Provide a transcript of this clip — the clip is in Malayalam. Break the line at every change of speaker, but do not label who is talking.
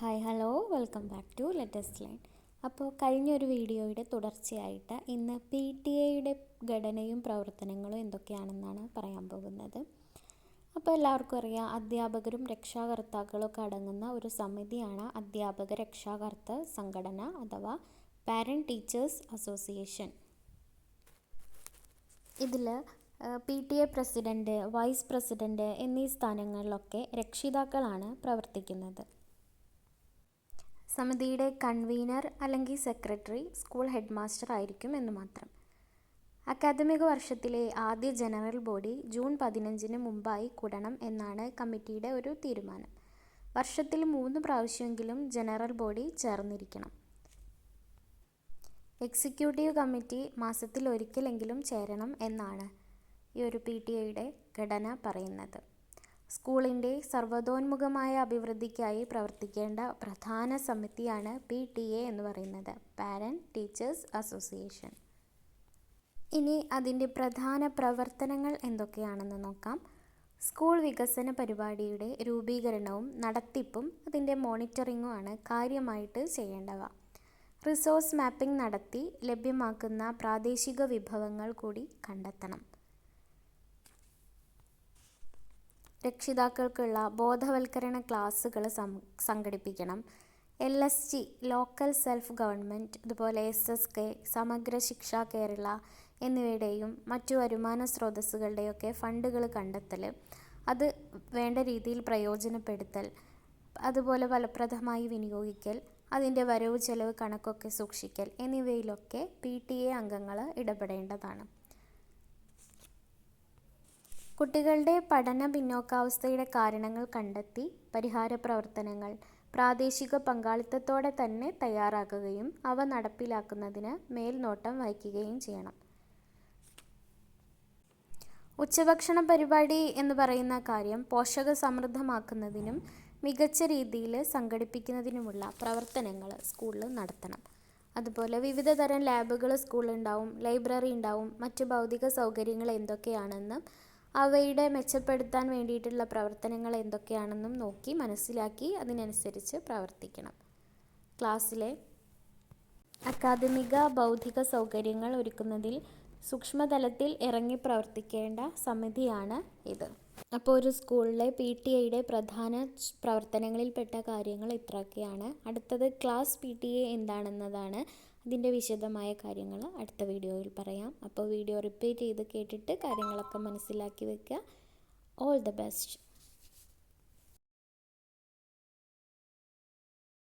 Hi hello welcome back to latest line അപ്പോൾ കഴിഞ്ഞൊരു വീഡിയോയുടെ തുടർച്ചയായിട്ട് ഇന്ന് പി ടി എയുടെ ഘടനയും പ്രവർത്തനങ്ങളും എന്തൊക്കെയാണെന്നാണ് പറയാൻ പോകുന്നത്. അപ്പോൾ എല്ലാവർക്കും അറിയാം അധ്യാപകരും രക്ഷാകർത്താക്കളും ഒക്കെ അടങ്ങുന്ന ഒരു സമിതിയാണ് അധ്യാപക രക്ഷാകർത്ത സംഘടന അഥവാ പാരന്റ് ടീച്ചേഴ്സ് അസോസിയേഷൻ ഇതിൽ P T A president vice president എന്നീ സ്ഥാനങ്ങളിലൊക്കെ രക്ഷിതാക്കളാണ് പ്രവർത്തിക്കുന്നത്. സമിതിയുടെ കൺവീനർ അല്ലെങ്കിൽ സെക്രട്ടറി സ്കൂൾ ഹെഡ് മാസ്റ്റർ ആയിരിക്കും എന്ന് മാത്രം. അക്കാദമിക വർഷത്തിലെ ആദ്യ ജനറൽ ബോഡി ജൂൺ പതിനഞ്ചിന് മുമ്പായി കൂടണം എന്നാണ് കമ്മിറ്റിയുടെ ഒരു തീരുമാനം. വർഷത്തിൽ മൂന്ന് പ്രാവശ്യമെങ്കിലും ജനറൽ ബോഡി ചേർന്നിരിക്കണം. എക്സിക്യൂട്ടീവ് കമ്മിറ്റി മാസത്തിൽ ഒരിക്കലെങ്കിലും ചേരണം എന്നാണ് ഈ ഒരു പി ടി ഐയുടെ ഘടന പറയുന്നത്. സ്കൂളിന്റെ സർവതോന്മുഖമായ അഭിവൃദ്ധിക്കായി പ്രവർത്തിക്കേണ്ട പ്രധാന സമിതിയാണ് പി ടി എ എന്ന് പറയുന്നത് പാരന്റ് ടീച്ചേഴ്സ് അസോസിയേഷൻ ഇനി അതിന്റെ പ്രധാന പ്രവർത്തനങ്ങൾ എന്തൊക്കെയാണെന്ന് നോക്കാം. സ്കൂൾ വികസന പരിപാടിയുടെ രൂപീകരണവും നടത്തിപ്പും അതിന്റെ മോണിറ്ററിങ്ങും ആണ് കാര്യമായിട്ട് ചെയ്യേണ്ടവ. റിസോഴ്സ് മാപ്പിംഗ് നടത്തി ലഭ്യമാക്കുന്ന പ്രാദേശിക വിഭവങ്ങൾ കൂടി കണ്ടെത്തണം. രക്ഷിതാക്കൾക്കുള്ള ബോധവൽക്കരണ ക്ലാസ്സുകൾ സംഘടിപ്പിക്കണം. L S G local self government അതുപോലെ S S K Samagra Shiksha Kerala എന്നിവയുടെയും മറ്റു വരുമാന സ്രോതസ്സുകളുടെയൊക്കെ ഫണ്ടുകൾ കണ്ടെത്തൽ അത് വേണ്ട രീതിയിൽ പ്രയോജനപ്പെടുത്തൽ അതുപോലെ ഫലപ്രദമായി വിനിയോഗിക്കൽ അതിന്റെ വരവ് ചെലവ് കണക്കൊക്കെ സൂക്ഷിക്കൽ എന്നിവയിലൊക്കെ പി ടി എ അംഗങ്ങൾ ഇടപെടേണ്ടതാണ്. കുട്ടികളുടെ പഠന പിന്നോക്കാവസ്ഥയുടെ കാരണങ്ങൾ കണ്ടെത്തി പരിഹാര പ്രവർത്തനങ്ങൾ പ്രാദേശിക പങ്കാളിത്തത്തോടെ തന്നെ തയ്യാറാക്കുകയും അവ നടപ്പിലാക്കുന്നതിന് മേൽനോട്ടം വഹിക്കുകയും ചെയ്യണം. ഉച്ചഭക്ഷണ പരിപാടി എന്ന് പറയുന്ന കാര്യം പോഷക സമൃദ്ധമാക്കുന്നതിനും മികച്ച രീതിയിൽ സംഘടിപ്പിക്കുന്നതിനുമുള്ള പ്രവർത്തനങ്ങൾ സ്കൂളിൽ നടത്തണം. അതുപോലെ വിവിധ തരം ലാബുകൾ സ്കൂളിലുണ്ടാവും ലൈബ്രറി ഉണ്ടാവും മറ്റ് ഭൗതിക സൗകര്യങ്ങൾ എന്തൊക്കെയാണെന്നും അവയുടെ മെച്ചപ്പെടുത്താൻ വേണ്ടിയിട്ടുള്ള പ്രവർത്തനങ്ങൾ എന്തൊക്കെയാണെന്നും നോക്കി മനസ്സിലാക്കി അതിനനുസരിച്ച് പ്രവർത്തിക്കണം. ക്ലാസ്സിലെ അക്കാദമിക ബൗദ്ധിക സൗകര്യങ്ങൾ ഒരുക്കുന്നതിൽ സൂക്ഷ്മതലത്തിൽ ഇറങ്ങി പ്രവർത്തിക്കേണ്ട സമിതിയാണ് ഇത്. അപ്പോൾ ഒരു സ്കൂളിലെ പി ടി എയുടെ പ്രധാന പ്രവർത്തനങ്ങളിൽപ്പെട്ട കാര്യങ്ങൾ ഇത്രയൊക്കെയാണ്. അടുത്തത് ക്ലാസ് പി ടി എ എന്താണെന്നതാണ്. അതിന്റെ വിശദമായ കാര്യങ്ങൾ അടുത്ത വീഡിയോയിൽ പറയാം. അപ്പോൾ വീഡിയോ റിപ്പീറ്റ് ചെയ്ത് കേട്ടിട്ട് കാര്യങ്ങളൊക്കെ മനസ്സിലാക്കി വെക്കുക. All the best